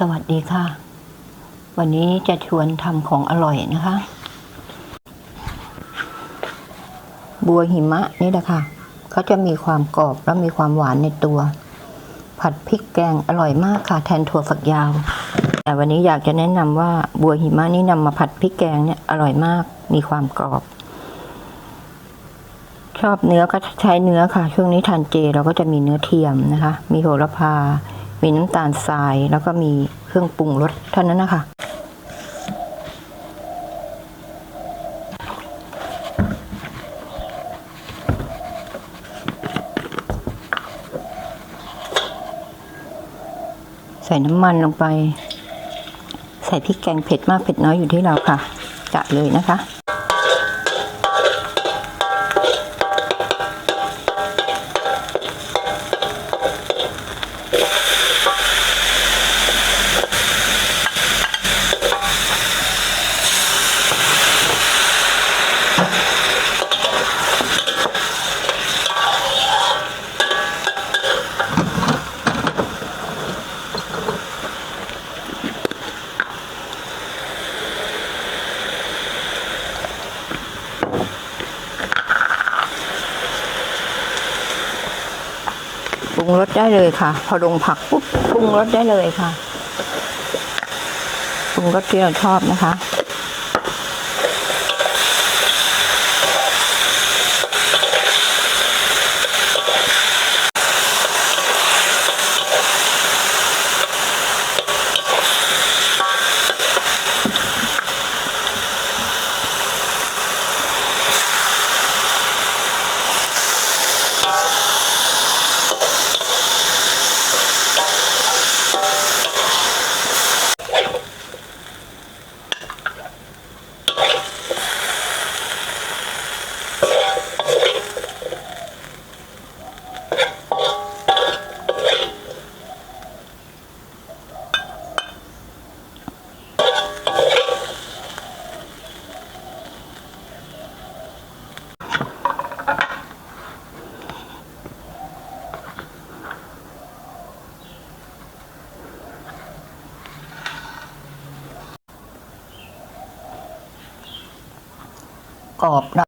สวัสดีค่ะ วันนี้จะชวนทำของอร่อยนะคะ บัวหิมะนี่แหละค่ะเขาจะมีความกรอบและมีความหวานในตัว ผัดพริกแกงอร่อยมากค่ะ แทนถั่วฝักยาว แต่วันนี้อยากจะแนะนำว่าบัวหิมะนี่นำมาผัดพริกแกงเนี่ยอร่อยมาก มีความกรอบ ชอบเนื้อก็ใช้เนื้อค่ะ ช่วงนี้ทานเจเราก็จะมีเนื้อเทียมนะคะ มีโหระพา มีน้ำตาลทรายแล้วก็มีเครื่องปรุงรสเท่านั้นนะคะ ใส่น้ำมันลงไป ใส่พริกแกงเผ็ดมากเผ็ดน้อยอยู่ที่เราค่ะ จะเลยนะคะ งรสได้เลยค่ะ พอลงผักปุ๊บปรุงรสได้เลยค่ะปรุงรสที่เราชอบนะคะ อบนะ